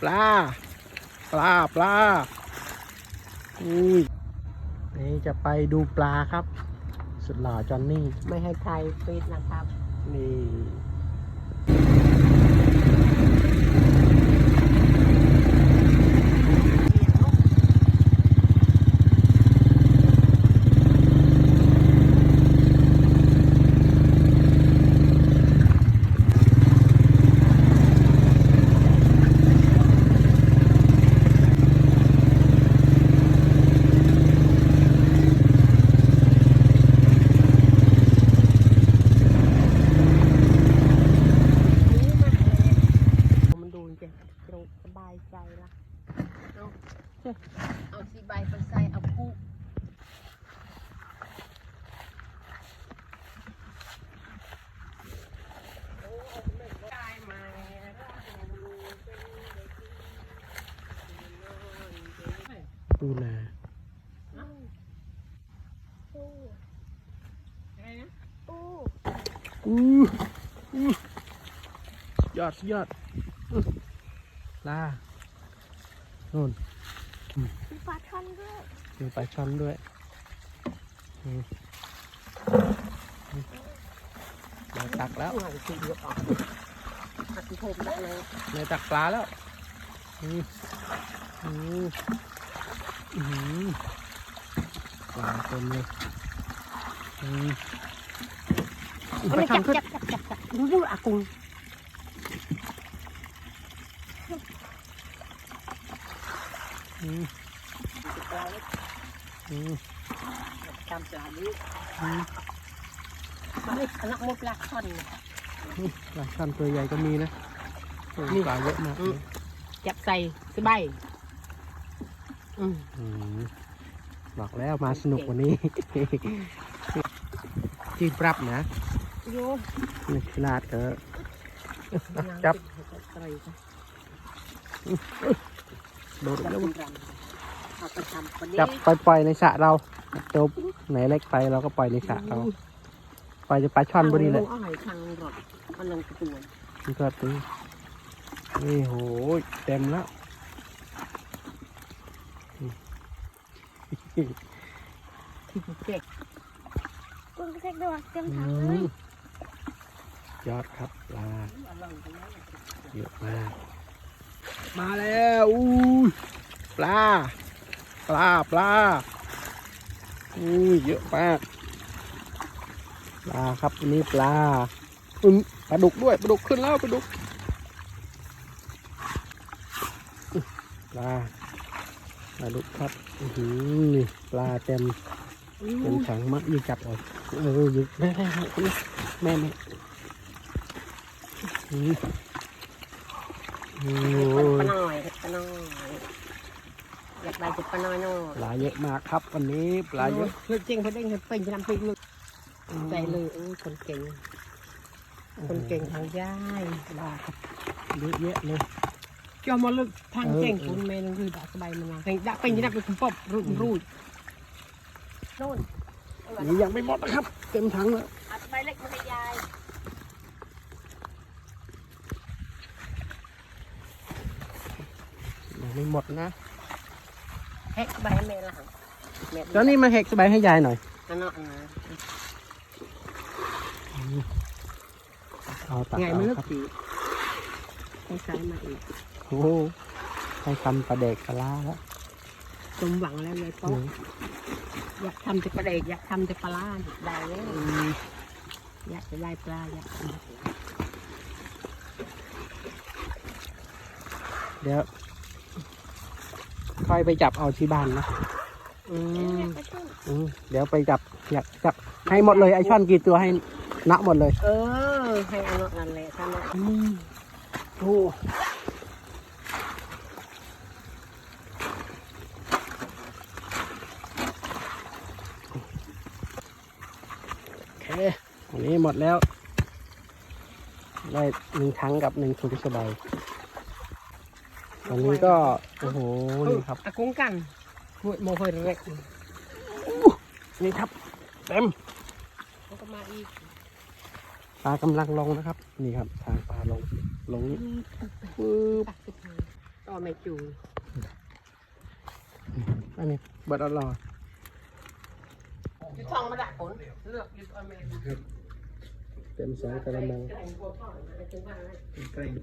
ปลา ปลา ปลา อุ้ย นี่จะไปดูปลาครับ สุดหล่อจอนนี่ ไม่ให้ใครปิดนะครับ นี่ มันดูจริงตรงสบายใจละเอาเอาสีใบไปใส่เอาคู่ได้ไหม ดูนาอะไรนะอู้อู้ยอดสุดยอดอื้อปลานู่นมีปลาช่อนด้วยมีปลาช่อนด้วยอืมมาตักแล้วหลังคือเยอะออกหักโถมได้เลยมาตักปลาแล้วอืมอืมอื้อหือ ปลาเต็มเลยอืมเอาปไปลาช่อจันบขึ้นจับจับจับจับดูดูอากุงอืมอืมตามปลานี้อืมมันไม่ขนักมดปลาช่อนนี่ปลาช่อนตัวใหญ่ก็มีนะโอ้ปลาเยอะมากเลยจับใส่สบายอืมอืม บอกแล้วมาสนุกวันนี้ จีปรับนะโยนี่ขนาดก็จับอะไรกันโดดจับแล้วรำเอาไปทำคนนี้จับไปปล่อยในสระเราจบไหนเล็กไปเราก็ปล่อยในสระเราปล่อยจะปลาช่อนบนนี้แหละเอาหอยทางรถมันลงกระตุ้นมันก็ตีนี่โหเต็มแล้ว เจ็กกุ้งเซ็กดอกเต็มถังเลยยอดครับปลาเยอะมาก มาแล้วอู้ยปลา ปลาปลาอู้ยเยอะมาก ปลาครับนนี้ปลาอืมปลาดุกด้วยปลาดุกขึ้นแล้วปลาดุกปลา ปลาดุกครับอือนี่ปลาเต็มเต็มถังมัดยีจับเอาเออหยิบแม่แม่แม่แม่อืมโอ้ปลายน้อยปลาน้อยอยากได้จะปลาน้อยน้อยปลาเยอะมากครับวันนี้ปลาเยอะเลือดจริงเขาได้เงินเป็นจะนำไปเลยใจเลยโอ้คนเก่ง คนเก่งทางย่ายปลาครับเยอะแยะเลย จอมาลึกทางเก่งเออคุณเมย์นั่นคือดอกสบายมันนะแต่ดักเป็นจะนับเป็นคุณปอบรูดรูดโน่นนี่ยังไม่หมดนะครับ เต็มถังแล้วอาสบายเล็กมันยายยังไม่หมดนะเฮ้ยสบายเมย์ละหังเมย์ตอนนี้มาแหกสบายให้ยายหน่อยนั่นเนาะนะเอาตักไงเอามันลึกครับสีให้ซ้ายมาอีก โอ้โหให้ทำปลาเด็กปลาร้าแล้วสมหวังแล้วเลยป๊อกอยากทำแต่ปลาเด็กอยากทำแต่ปลาล่าได้เลยอืมอยากจะได้ปลาอยากทำเดี๋ยวค่อยไปจับเอาที่บ้านนะอืมปลาช่อนอืมเดี๋ยวไปจับอยากจับให้หมดเลยไอช่อนกี่ตัวให้นับหมดเลย เออ ให้อนุนั่นแหละท่านนะอืมโอ้ เควันนี้หมดแล้ว ได้หนึ่งถังกับหนึ่งถุงสบายวันนี้ก็ โอ้โห นี่ครับอากงกันหวยโมเฮยเร็กนี่ครับ เต็มเขาก็มาอีกปลากำลังลงนะครับ นี่ครับ ทางปลาลง ลงนี่ปึ๊บตักสิบห้าต่อไม่จูอันนี้เบิดอร่อย ยุทองมาดักผลเลือกยุทอเมริกาเต็มสองกระมังแข่งโคตรพ่อมาถึงบ้านแล้วใกล้